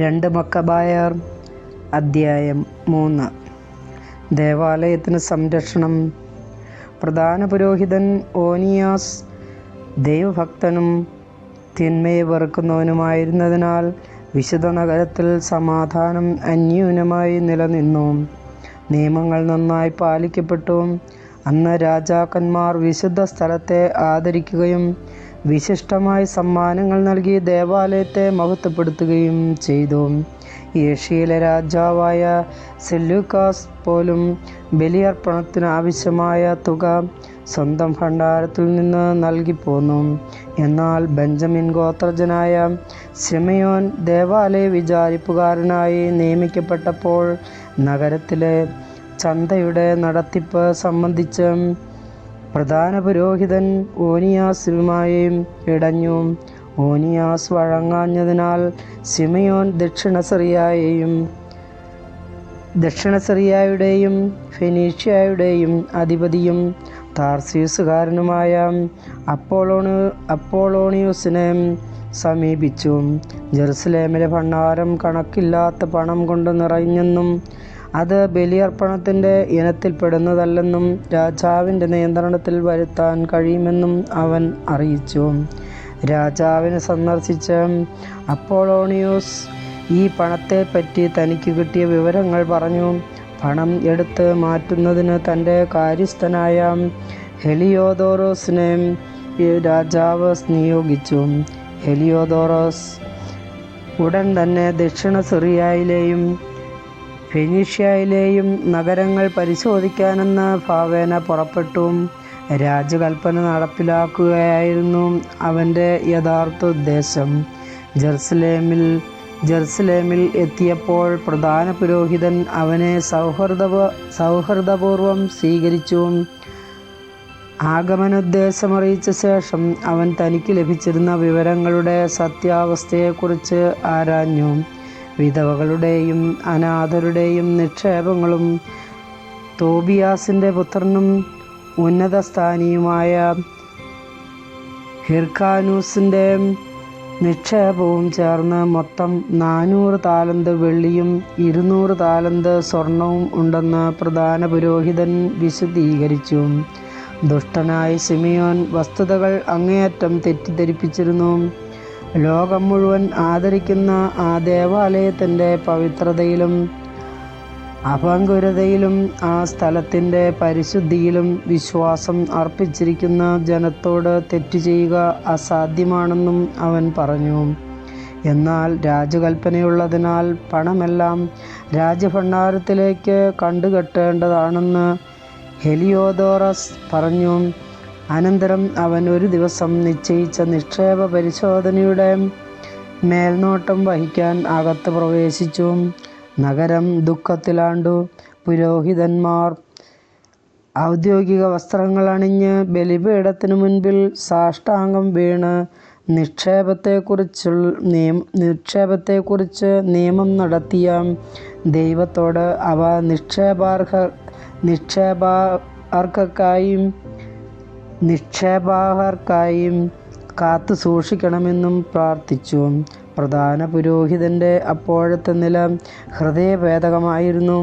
രണ്ട് മക്കബായർ അദ്ധ്യായം മൂന്ന്. ദേവാലയത്തിന് സംരക്ഷണം. പ്രധാന പുരോഹിതൻ ഓനിയാസ് ദൈവഭക്തനും തിന്മയെ വെറുക്കുന്നവനുമായിരുന്നതിനാൽ വിശുദ്ധ നഗരത്തിൽ സമാധാനം അന്യൂനമായി നിലനിന്നു. നിയമങ്ങൾ നന്നായി പാലിക്കപ്പെട്ടു. അന്ന് രാജാക്കന്മാർ വിശുദ്ധ സ്ഥലത്തെ ആദരിക്കുകയും വിശിഷ്ടമായ സമ്മാനങ്ങൾ നൽകി ദേവാലയത്തെ മഹത്വപ്പെടുത്തുകയും ചെയ്തു. ഏഷ്യയിലെ രാജാവായ സെല്യൂക്കാസ് പോലും ബലിയർപ്പണത്തിന് ആവശ്യമായ തുക സ്വന്തം ഭണ്ഡാരത്തിൽ നിന്ന് നൽകിപ്പോന്നു എന്നാൽ ബെഞ്ചമിൻ ഗോത്രജനായ സിമയോൻ ദേവാലയ വിചാരിപ്പുകാരനായി നിയമിക്കപ്പെട്ടപ്പോൾ നഗരത്തിലെ ചന്തയുടെ നടത്തിപ്പ് സംബന്ധിച്ച് പ്രധാന പുരോഹിതൻ ഓനിയാസുമായും ഇടഞ്ഞു. ഓനിയാസ് വഴങ്ങാഞ്ഞതിനാൽ സിമയോൻ ദക്ഷിണ സിറിയയെയും ദക്ഷിണ സിറിയയുടെയും ഫെനീഷ്യയുടെയും അധിപതിയും താർസീസുകാരനുമായ അപ്പോളോണി അപ്പോളോണിയൂസിനെ സമീപിച്ചു. ജെറുസലേമിലെ ഭണ്ഡാരം കണക്കില്ലാത്ത പണം കൊണ്ട് നിറഞ്ഞെന്നും അത് ബലിയർപ്പണത്തിന്റെ ഇനത്തിൽപ്പെടുന്നതല്ലെന്നും രാജാവിന്റെ നിയന്ത്രണത്തിൽ വരുത്താൻ കഴിയുമെന്നും അവൻ അറിയിച്ചു. രാജാവിനെ സന്ദർശിച്ച അപ്പോളോണിയോസ് ഈ പണത്തെപ്പറ്റി തനിക്ക് കിട്ടിയ വിവരങ്ങൾ പറഞ്ഞു. പണം എടുത്ത് മാറ്റുന്നതിന് തന്റെ കാര്യസ്ഥനായ ഹെലിയോദോറോസിനെ രാജാവ് നിയോഗിച്ചു. ഹെലിയോദോറോസ് ഉടൻ തന്നെ ദക്ഷിണ സിറിയയിലെയും ഫെനീഷ്യയിലെയും നഗരങ്ങൾ പരിശോധിക്കാനെന്ന് ഭാവേന പുറപ്പെട്ടു. രാജകൽപ്പന നടപ്പിലാക്കുകയായിരുന്നു അവന്റെ യഥാർത്ഥ ഉദ്ദേശം. ജെറുസലേമിൽ ജെറുസലേമിൽ എത്തിയപ്പോൾ പ്രധാന പുരോഹിതൻ അവനെ സൗഹൃദ സൗഹൃദപൂർവം സ്വീകരിച്ചു. ആഗമനോദ്ദേശമറിയിച്ച ശേഷം അവൻ തനിക്ക് ലഭിച്ചിരുന്ന വിവരങ്ങളുടെ സത്യാവസ്ഥയെക്കുറിച്ച് ആരാഞ്ഞു. വിധവകളുടെയും അനാഥരുടെയും നിക്ഷേപങ്ങളും തോബിയാസിന്റെ പുത്രനും ഉന്നതസ്ഥാനിയുമായ ഹിർഖാനൂസിന്റെ നിക്ഷേപവും ചേർന്ന് മൊത്തം നാനൂറ് താലന്ത് വെള്ളിയും ഇരുന്നൂറ് താലന്ത് സ്വർണവും ഉണ്ടെന്ന് പ്രധാന പുരോഹിതൻ വിശദീകരിച്ചു. ദുഷ്ടനായ സിമിയോൻ വസ്തുതകൾ അങ്ങേയറ്റം തെറ്റിദ്ധരിപ്പിച്ചിരുന്നു. ലോകം മുഴുവൻ ആദരിക്കുന്ന ആ ദേവാലയത്തിന്റെ പവിത്രതയിലും അപങ്കുരതയിലും ആ സ്ഥലത്തിന്റെ പരിശുദ്ധിയിലും വിശ്വാസം അർപ്പിച്ചിരിക്കുന്ന ജനത്തോട് തെറ്റു ചെയ്യുക അസാധ്യമാണെന്നും അവൻ പറഞ്ഞു. എന്നാൽ രാജകൽപ്പനയുള്ളതിനാൽ പണമെല്ലാം രാജഭണ്ഡാരത്തിലേക്ക് കണ്ടുകെട്ടേണ്ടതാണെന്ന് ഹെലിയോദോറസ് പറഞ്ഞു. അനന്തരം അവൻ ഒരു ദിവസം നിശ്ചയിച്ച നിക്ഷേപ പരിശോധനയുടെ മേൽനോട്ടം വഹിക്കാൻ അകത്ത് പ്രവേശിച്ചു. നഗരം ദുഃഖത്തിലാണ്ടു. പുരോഹിതന്മാർ ഔദ്യോഗിക വസ്ത്രങ്ങൾ അണിഞ്ഞ് ബലിപീഠത്തിനു മുൻപിൽ സാഷ്ടാംഗം വീണ് നിക്ഷേപത്തെക്കുറിച്ച് നിയമ നിക്ഷേപത്തെക്കുറിച്ച് നിയമം നടത്തിയ ദൈവത്തോട് അവ നിക്ഷേപാർഹ നിക്ഷേപാർഹക്കായും നിക്ഷേപാർഹർക്കായും കാത്തു സൂക്ഷിക്കണമെന്നും പ്രാർത്ഥിച്ചു. പ്രധാന പുരോഹിതന്റെ അപ്പോഴത്തെ നില ഹൃദയഭേദകമായിരുന്നു.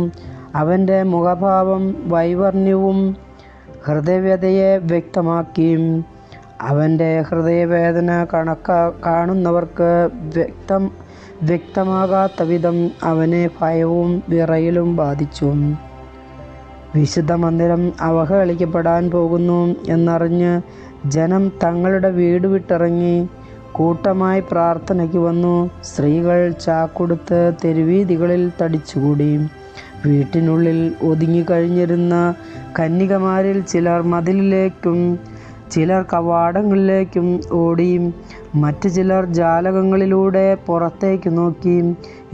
അവന്റെ മുഖഭാവം വൈവർണ്യവും ഹൃദയവ്യതയെ വ്യക്തമാക്കി. അവന്റെ ഹൃദയവേദന കാണുന്നവർക്ക് വ്യക്തം വ്യക്തമാകാത്ത വിധം അവനെ ഭയവും വിറയലും ബാധിച്ചു. വിശുദ്ധ മന്ദിരം അവഹേളിക്കപ്പെടാൻ പോകുന്നു എന്നറിഞ്ഞ് ജനം തങ്ങളുടെ വീട് വിട്ടിറങ്ങി കൂട്ടമായി പ്രാർത്ഥനയ്ക്ക് വന്നു. സ്ത്രീകൾ ചാക്കൊടുത്ത് തെരുവീതികളിൽ തടിച്ചുകൂടി. വീട്ടിനുള്ളിൽ ഒതുങ്ങിക്കഴിഞ്ഞിരുന്ന കന്യകമാരിൽ ചിലർ മതിലിലേക്കും ചിലർ കവാടങ്ങളിലേക്കും ഓടി. മറ്റു ചിലർ ജാലകങ്ങളിലൂടെ പുറത്തേക്ക് നോക്കി.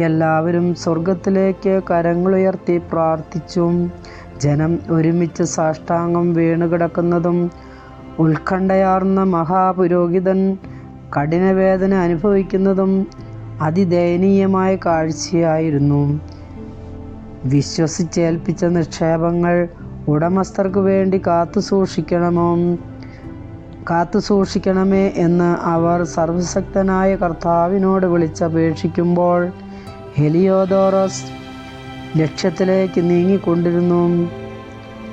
എല്ലാവരും സ്വർഗത്തിലേക്ക് കരങ്ങളുയർത്തി പ്രാർത്ഥിച്ചു. ജനം ഒരുമിച്ച് സാഷ്ടാംഗം വീണുകിടക്കുന്നതും ഉത്കണ്ഠയാർന്ന മഹാപുരോഹിതൻ കഠിനവേദന അനുഭവിക്കുന്നതും അതിദയനീയമായ കാഴ്ചയായിരുന്നു. വിശ്വസിച്ചേൽപ്പിച്ച നിക്ഷേപങ്ങൾ ഉടമസ്ഥർക്ക് വേണ്ടി കാത്തു സൂക്ഷിക്കണമോ കാത്തു സൂക്ഷിക്കണമേ എന്ന് അവർ സർവശക്തനായ കർത്താവിനോട് വിളിച്ചപേക്ഷിക്കുമ്പോൾ ഹെലിയോദോറസ് ലക്ഷ്യത്തിലേക്ക് നീങ്ങിക്കൊണ്ടിരുന്നു.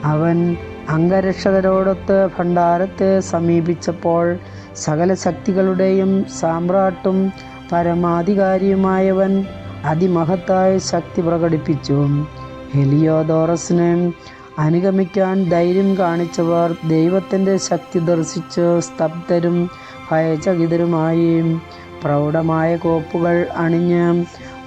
അവൻ അംഗരക്ഷകരോടൊത്ത് ഭണ്ഡാരത്തെ സമീപിച്ചപ്പോൾ സകല ശക്തികളുടെയും സാമ്രാട്ടും പരമാധികാരിയുമായവൻ അതിമഹത്തായ ശക്തി പ്രകടിപ്പിച്ചു. ഹെലിയോദോറസിനെ അനുഗമിക്കാൻ ധൈര്യം കാണിച്ചവർ ദൈവത്തിന്റെ ശക്തി ദർശിച്ച് സ്തബ്ധരും ഭയചകിതരുമായി പ്രൗഢമായ കോപ്പുകൾ അണിഞ്ഞ്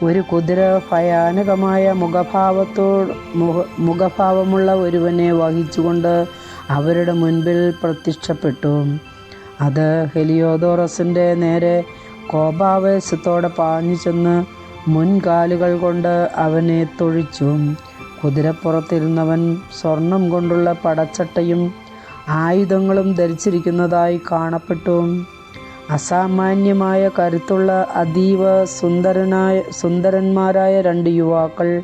ഒരു കുതിര ഭയാനകമായ മുഖഭാവത്തോട് മുഖ മുഖഭാവമുള്ള ഒരുവനെ വഹിച്ചുകൊണ്ട് അവരുടെ മുൻപിൽ പ്രത്യക്ഷപ്പെട്ടു. അത് ഹെലിയോദോറസിന്റെ നേരെ കോപാവേശത്തോടെ പാഞ്ഞു ചെന്ന് മുൻകാലുകൾ കൊണ്ട് അവനെ തൊഴിച്ചു. കുതിരപ്പുറത്തിരുന്നവൻ സ്വർണം കൊണ്ടുള്ള പടച്ചട്ടയും ആയുധങ്ങളും ധരിച്ചിരിക്കുന്നതായി കാണപ്പെട്ടു. അസാമാന്യമായ കരുത്തുള്ള അതീവ സുന്ദരനായ സുന്ദരന്മാരായ രണ്ട് യുവാക്കൾ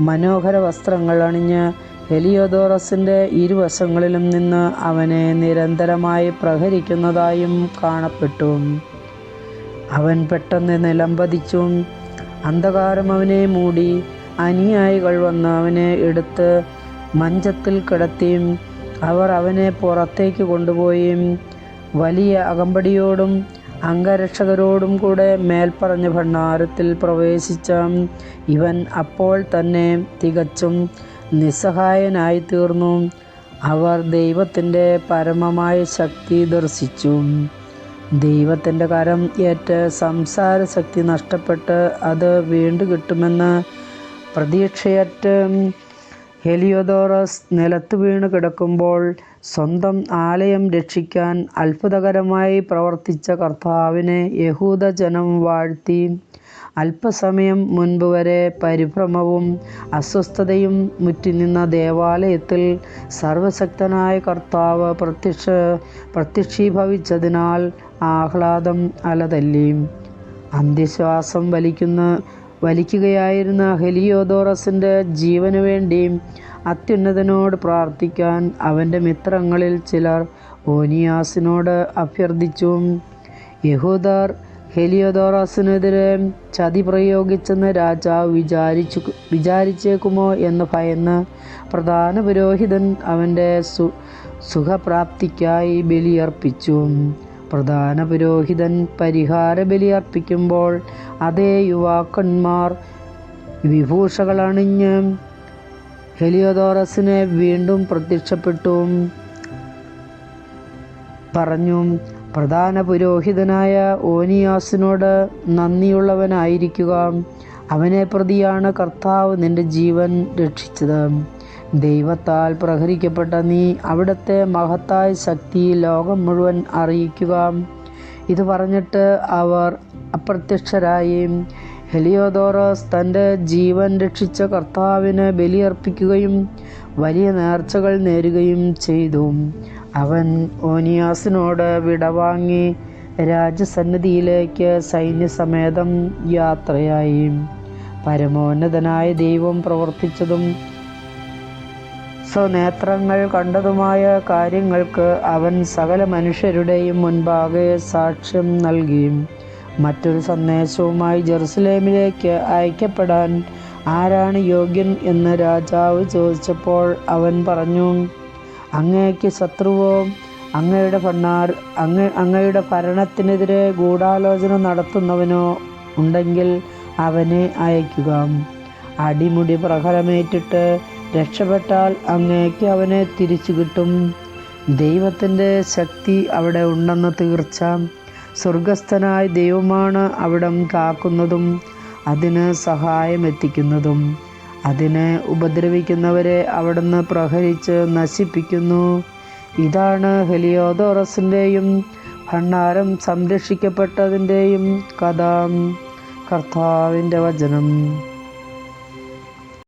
മനോഹര വസ്ത്രങ്ങൾ അണിഞ്ഞ് ഹെലിയോദോറസിന്റെ ഇരുവശങ്ങളിലും നിന്ന് അവനെ നിരന്തരമായി പ്രഹരിക്കുന്നതായും കാണപ്പെട്ടു. അവൻ പെട്ടെന്ന് നിലംപതിച്ചു അന്ധകാരം അവനെ മൂടി അനുയായികൾ വന്ന് അവനെ എടുത്ത് മഞ്ചത്തിൽ കിടത്തിയും അവർ അവനെ പുറത്തേക്ക് കൊണ്ടുപോയി വലിയ അകമ്പടിയോടും അംഗരക്ഷകരോടും കൂടെ മേൽപ്പറഞ്ഞ ഭണ്ഡാരത്തിൽ പ്രവേശിച്ച ഇവൻ അപ്പോൾ തന്നെ തികച്ചും നിസ്സഹായനായി തീർന്നു അവർ ദൈവത്തിന്റെ പരമമായ ശക്തി ദർശിച്ചു. ദൈവത്തിന്റെ കരം ഏറ്റ് സംസാര ശക്തി നഷ്ടപ്പെട്ട് അത് വീണ്ടും കിട്ടുമെന്ന് പ്രതീക്ഷയറ്റ് ഹെലിയോദോറസ് നിലത്ത് വീണ് കിടക്കുമ്പോൾ സ്വന്തം ആലയം രക്ഷിക്കാൻ അത്ഭുതകരമായി പ്രവർത്തിച്ച കർത്താവിനെ യഹൂദജനം വാഴ്ത്തി. അല്പസമയം മുൻപ് വരെ പരിഭ്രമവും അസ്വസ്ഥതയും മുറ്റിനിന്ന ദേവാലയത്തിൽ സർവശക്തനായ കർത്താവ് പ്രത്യക്ഷ പ്രത്യക്ഷീഭവിച്ചതിനാൽ ആഹ്ലാദം അലതല്ലി. അന്ത്യശ്വാസം വലിക്കുന്ന വലിക്കുകയായിരുന്ന ഹെലിയോദോറസിന്റെ ജീവന് വേണ്ടി അത്യുന്നതനോട് പ്രാർത്ഥിക്കാൻ അവന്റെ മിത്രങ്ങളിൽ ചിലർ ഓനിയാസിനോട് അഭ്യർത്ഥിച്ചു. യഹൂദർ ഹെലിയോദോറസിനെതിരെ ചതി പ്രയോഗിച്ചെന്ന് രാജാവ് വിചാരിച്ചു വിചാരിച്ചേക്കുമോ എന്ന് ഭയന്ന് പ്രധാന പുരോഹിതൻ അവന്റെ സു സുഖപ്രാപ്തിക്കായി ബലിയർപ്പിച്ചു. പ്രധാന പുരോഹിതൻ പരിഹാര ബലി അർപ്പിക്കുമ്പോൾ അതേ യുവാക്കന്മാർ വിഭൂഷകളണിഞ്ഞ് ഹെലിയോദോറസിനെ വീണ്ടും പ്രത്യക്ഷപ്പെട്ടു. പറഞ്ഞു പ്രധാന പുരോഹിതനായ ഓനിയാസിനോട് നന്ദിയുള്ളവനായിരിക്കുക. അവനെ പ്രതിയാണ് കർത്താവ് നിന്റെ ജീവൻ രക്ഷിച്ചത്. ദൈവത്താൽ പ്രഹരിക്കപ്പെട്ട നീ അവിടുത്തെ മഹത്തായ ശക്തി ലോകം മുഴുവൻ അറിയിക്കുക. ഇത് പറഞ്ഞിട്ട് അവർ അപ്രത്യക്ഷരായി. ഹെലിയോദോറസ് തന്റെ ജീവൻ രക്ഷിച്ച കർത്താവിന് ബലിയർപ്പിക്കുകയും വലിയ നേർച്ചകൾ നേരുകയും ചെയ്തു. അവൻ ഓനിയാസിനോട് വിടവാങ്ങി രാജസന്നിധിയിലേക്ക് സൈന്യസമേതം യാത്രയായി. പരമോന്നതനായ ദൈവം പ്രവർത്തിച്ചതും സ്വനേത്രങ്ങൾ കണ്ടതുമായ കാര്യങ്ങൾക്ക് അവൻ സകല മനുഷ്യരുടെയും മുൻപാകെ സാക്ഷ്യം നൽകി. മറ്റൊരു സന്ദേശവുമായി ജെറുസലേമിലേക്ക് അയക്കപ്പെടാൻ ആരാണ് യോഗ്യൻ എന്ന് രാജാവ് ചോദിച്ചപ്പോൾ അവൻ പറഞ്ഞു അങ്ങയ്ക്ക് ശത്രുവോ? അങ്ങയുടെ ഭണ്ണാർ അങ്ങ അങ്ങയുടെ ഭരണത്തിനെതിരെ ഗൂഢാലോചന നടത്തുന്നവനോ ഉണ്ടെങ്കിൽ അവനെ അയക്കുക. അടിമുടി പ്രഹരമേറ്റിട്ട് രക്ഷപ്പെട്ടാൽ അങ്ങേക്ക് അവനെ തിരിച്ചു കിട്ടും. ദൈവത്തിന്റെ ശക്തി അവിടെ ഉണ്ടെന്ന് തീർച്ച. സ്വർഗസ്ഥനായ ദൈവമാണ് അവിടം കാക്കുന്നതും അതിന് സഹായം എത്തിക്കുന്നതും. അതിനെ ഉപദ്രവിക്കുന്നവരെ അവിടുന്ന് പ്രഹരിച്ച് നശിപ്പിക്കുന്നു. ഇതാണ് ഹെലിയോദോറസിന്റെയും ഭണ്ണാരം സംരക്ഷിക്കപ്പെട്ടതിന്റെയും കഥ. കർത്താവിന്റെ വചനം.